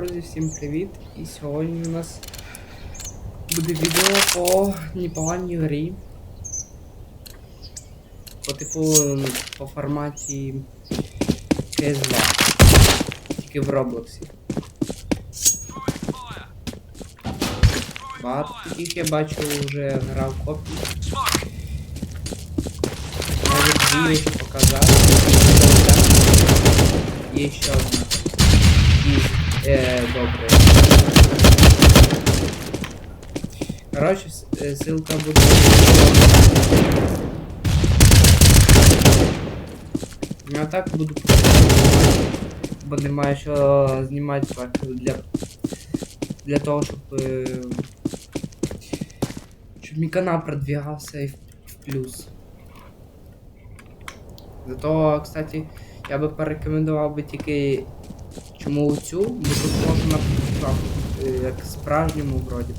друзі, всім привіт! І сьогодні у нас буде відео по непоганій грі. По типу по форматі CS2. Тільки в Роблоксі. Багато таких я бачу вже грав копії. Навіть дві вже показав. Є ще одна. Е, добре. Короче, с- е, ссылка буде. Я так буду бо немає що знімати для, для того, щоб, е, щоб мій канал продвигався і в, в плюс. Зато, кстати, я би порекомендував би тільки чому цю, бо тут можна на, е, як справжньому вроді.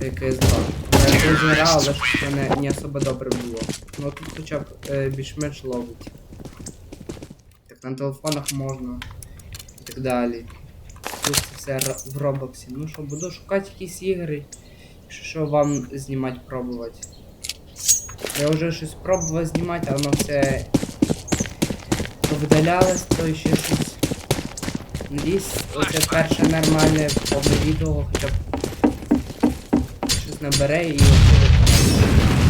КС2. Я колись грав, але що не, не особо добре було. Ну тут хоча б е, більш-менш ловить. Так на телефонах можна. І так далі. Тут все в Роблоксі. Ну що, буду шукати якісь ігри. Якщо що вам знімати, пробувати. Я вже щось пробував знімати, а воно все то видалялось, то ще щось. Надіюсь, оце перше нормальне повне відео хоча б щось набере і оце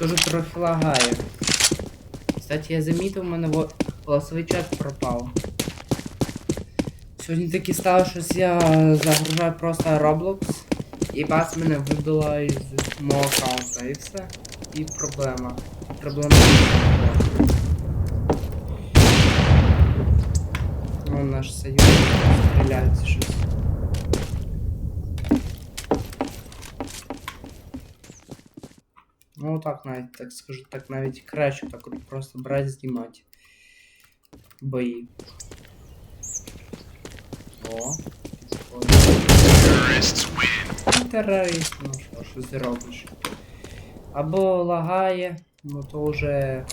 Скажу трохи лагає. Кстати, я замітив, у мене во- голосовий чат пропав. Сьогодні таки стало, що я загружаю просто Roblox і бац мене вибило із мого аккаунта і все. І проблема. Проблема. Ну, наш союз стріляється щось. Ну так навіть, так скажу, так навіть краще так просто брати знімати. Бої. О. Терорист, ну що, що зробиш. Або лагає, ну то вже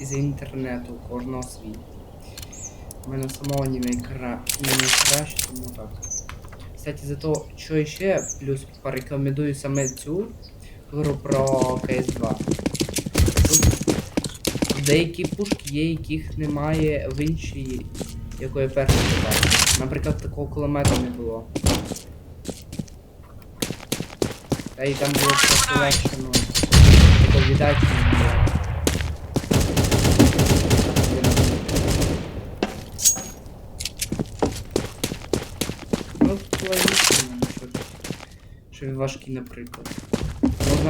із інтернету у кожного свій. У мене самого не найкраще, тому так. Кстати, зато що ще плюс порекомендую саме цю гру про CS2. Тут деякі пушки є, яких немає в іншій, якої першої побачив. Наприклад, такого кулемета не було. Та й там було просто легше, ну, такого не було. Ну, логічно, що, що він важкий, наприклад.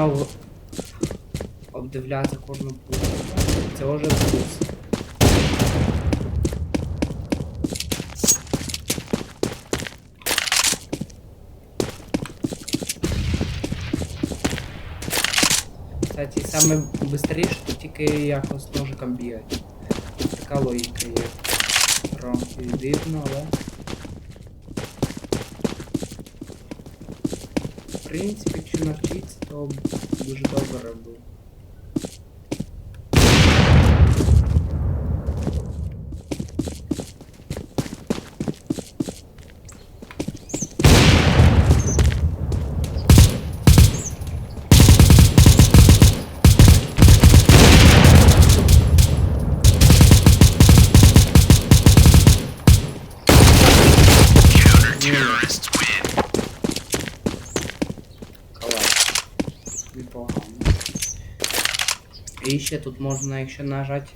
В- обдивляти кожну пулю. Це вже плюс. Кстати, саме швидше тут тільки якось ножиком бігати. Така логіка є. Трохи дивно, але. Принципі, навчитися, то дуже добре буде. Ще тут можна, якщо нажати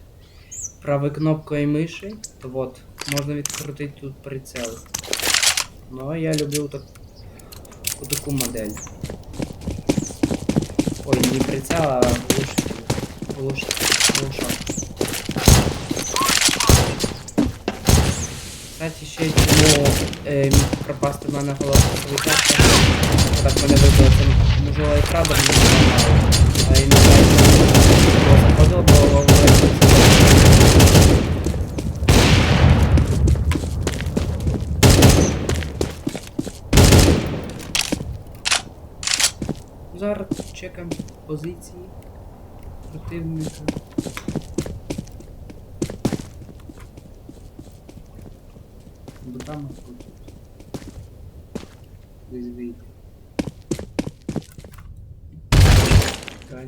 правою кнопкою миші, то от, можна відкрутити тут прицел. Ну, я люблю так, таку модель. Ой, не прицел, а глушитель. Глуш... Кстати, ще чому е, міг пропасти в мене голова повітря, так мене вибило, це можливо і правда мені зламало. Але і не заходило, бо говорить, Зараз чекаємо позиції противника. Так.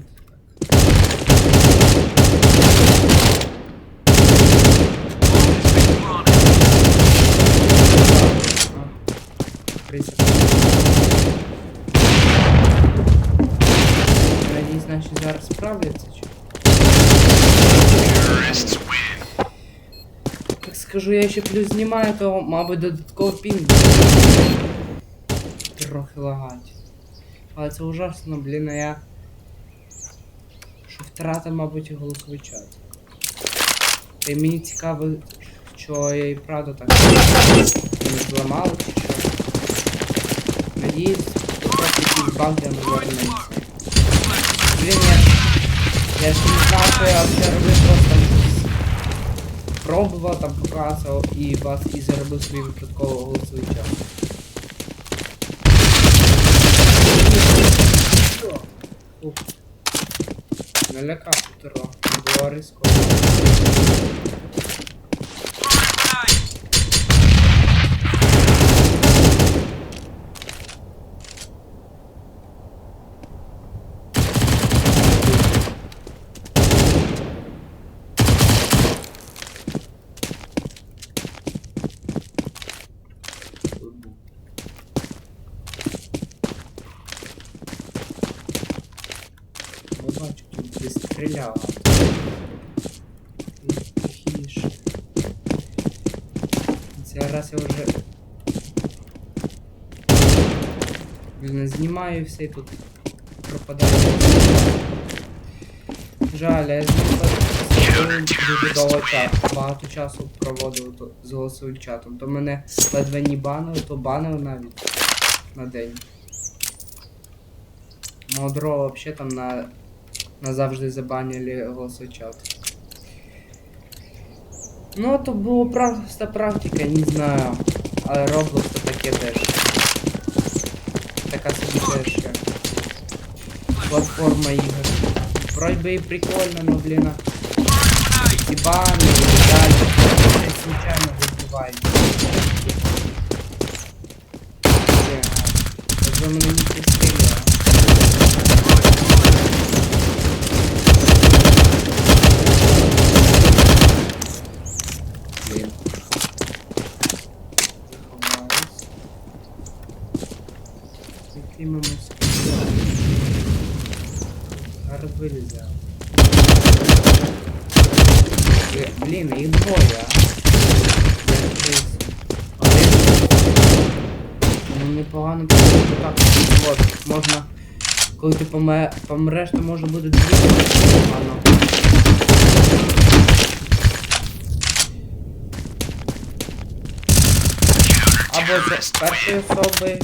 А, Присяг. Я надіюсь, наші зараз справляться чи? Так скажу, я ще плюс знімаю, то, мабуть, додатково пінг. Трохи лагать. Але це ужасно, блін, а я. Що втрата, мабуть, і голосовий чат. Й мені цікаво, що я і правда так не зламав чи що. Надіюсь, що просто якийсь баг де не вернеться. Блін, я, я ж не знав, що я все робив, просто щось пробував, там показував і вас і заробив свій випадково голосовий час. Ух. Налякав Петро. Було ризиково. Стріляла. Тихіше. Раз я вже. Блін, знімаю все і тут пропадає. Жаль, я дуже довго часу. Багато часу проводив то- з голосовим чатом. То мене ледве не банили, то банили навіть на день. Модро вообще там на назавжди забанили голосовий чат. Ну, то було просто практика, не знаю. Але Roblox то таке теж. Така собі теж платформа ігор. Вроде би і прикольно, но блін. І бани, і далі. Случайно вибивають. От, можна. Коли ти поме- помреш, то можна буде дві. Погано. Або це з першої особи,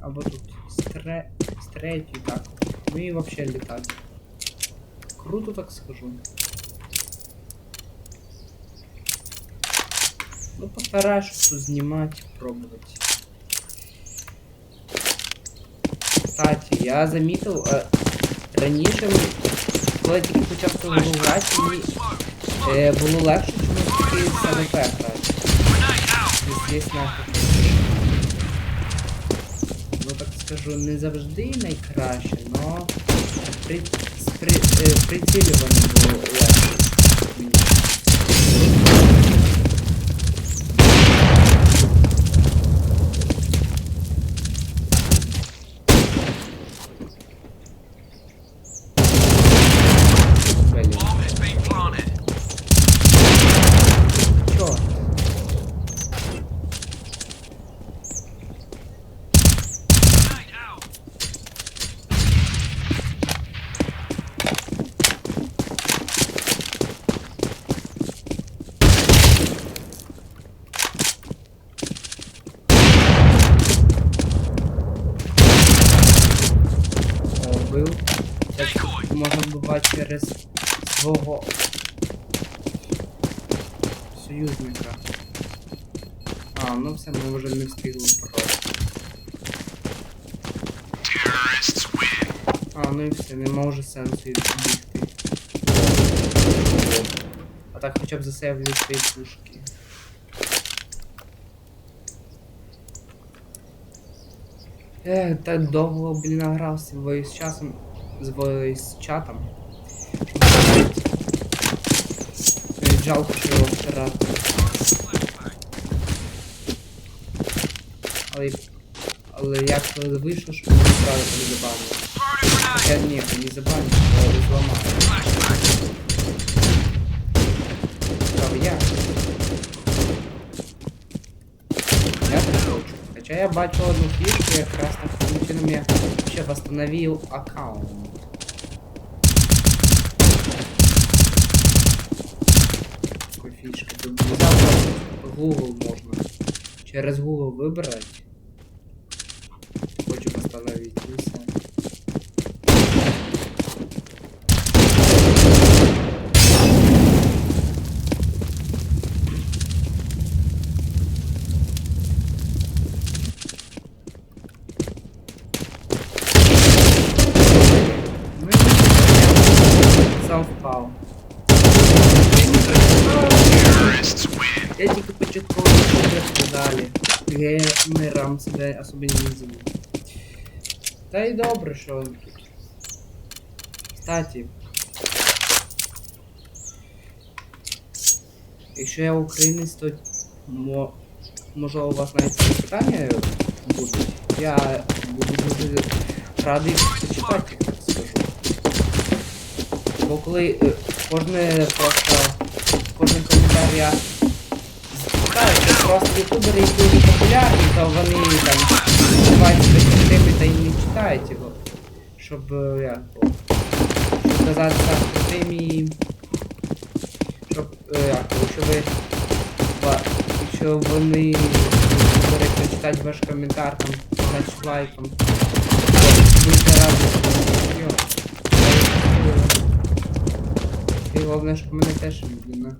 або тут з, тре... з третьої, так. Ну і взагалі літати. Круто так скажу. Ну постараюсь что снимать, пробовать. Кстати, я замітив е, раніше, коли тільки почав гру грати, мені е, було легше чомусь таки з АВП грати. Звісно, ну так скажу, не завжди найкраще, но при, при, е, прицілюванням було легше. Не просто. А, ну і все, нема вже сенсу бігти. А так хоча б засейвлю свої пушки. Ех, так довго, блін, награвся з часом з voice чатом. Жалко, що його втирати. Але, але як вийшло, що мені справи не забанили. Я ні, не забанив, але зламав. Правда, я. Я так хочу. Хоча я бачу одну фішку, якраз таким чином я ще восстановил аккаунт. Такой фішка. Взяв Google можна. Через Google вибрать. Хочу восстановить и все. Ну і сам впав. Я тільки початково не далі. Геймерам себе особо не назову. Та й добре, що. Кстати. Якщо я українець, то мо... може у вас навіть питання будуть. Я буду дуже радий почитати, скажу. Бо коли е, кожне просто кожен коментар я читаю, це просто ютубери, які популярні, то вони там називають та й не читають його. Щоб е, то, щоб казати так крутим і щоб е, як якщо ви якщо вони будуть прочитати ваш коментар там значить лайком, то будете раді. Йо. І головне, щоб мене теж на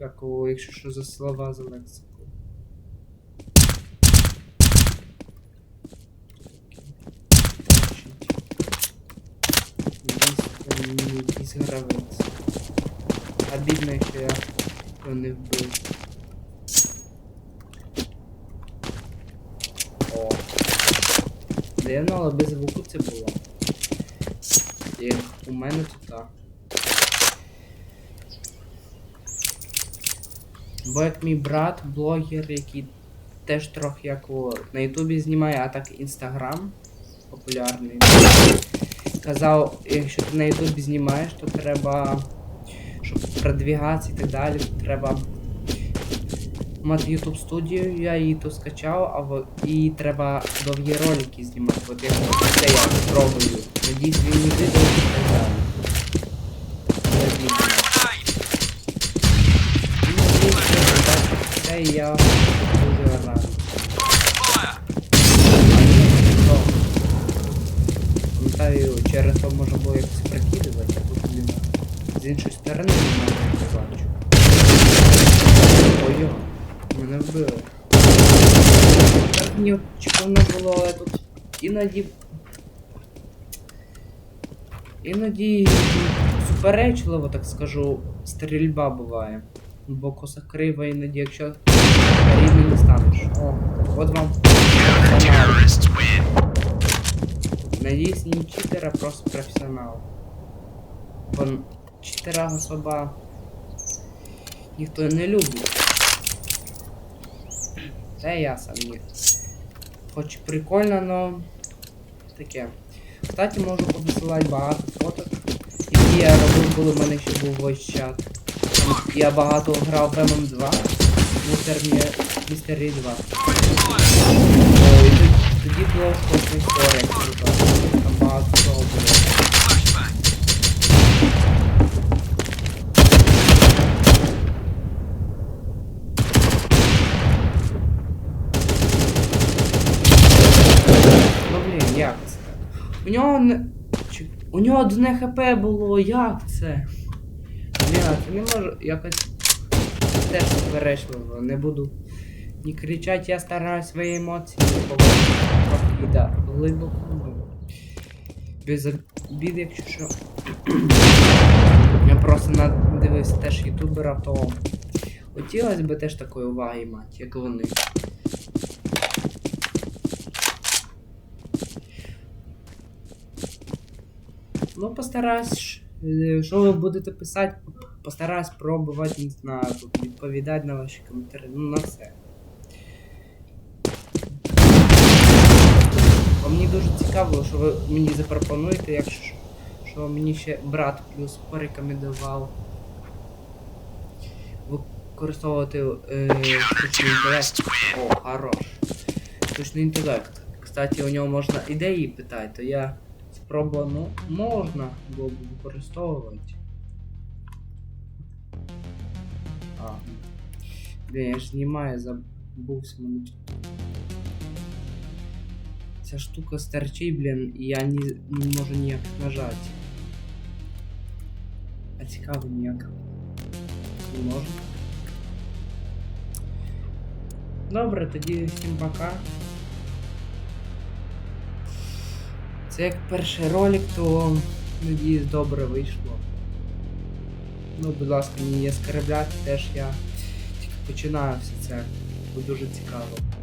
YouTube. Якщо що за слова за лексику. Якийсь гравець. Обідно, що я його не вбив. О. Дивно, але без звуку це було. Як у мене тут так. Бо як мій брат, блогер, який теж трохи як у, на Ютубі знімає, а так Інстаграм популярний. Казав, якщо ти на Ютубі знімаєш, то треба, щоб продвігатися і так далі, треба мати YouTube студію, я її то скачав, а во- і треба довгі ролики знімати. От як це я спробую. Надіюсь, він не відео і так далі. Це відео. Це я дуже радий. Пам'ятаю, через то можна було якось прикидувати, а тут з іншої сторони не бачу. Ой, мене вбили. Мені очікувано було, але тут іноді. Іноді суперечливо, так скажу, стрільба буває. Бо коса крива іноді, якщо станеш. О, от вам канал. Надіюсь, не читер, а просто професіонал. Бо читера особа ніхто не любить. Й я сам ні. Хоч прикольно, но таке. Кстати, можу повисилати багато фоток, які я робив, коли в мене ще був voice чат. Я багато грав в ММ2, Містер Містері 2. О, і тоді, було історія, круто. Там багато всього було. Як це так? У нього не. У нього одне хп було, як це? Бля, це не можу якось теж суперечливо, не буду ні кричати, я стараюсь свої емоції трохи да, глибоко. Без обід, якщо що. Я просто надивився теж ютубера, то хотілося б теж такої уваги мати, як вони. Ну, постараюсь, що ви будете писати, постараюсь пробувати, не знаю, відповідати на ваші коментарі, ну на все. Бо мені дуже цікаво, що ви мені запропонуєте, якщо що мені ще брат плюс порекомендував використовувати е, штучний інтелект. О, хорош. Штучний інтелект. Кстати, у нього можна ідеї питати, то я спробував, ну, можна було б використовувати. А. Блін, я ж знімаю, забувся мене. Ця штука стерчить, блін, і я не, не можу ніяк нажати. А цікаво ніяк. Не можу. Добре, тоді всім пока. Це як перший ролик, то надіюсь добре вийшло. Ну, будь ласка, не скарбляти, теж я тільки починаю все це. Бо дуже цікаво.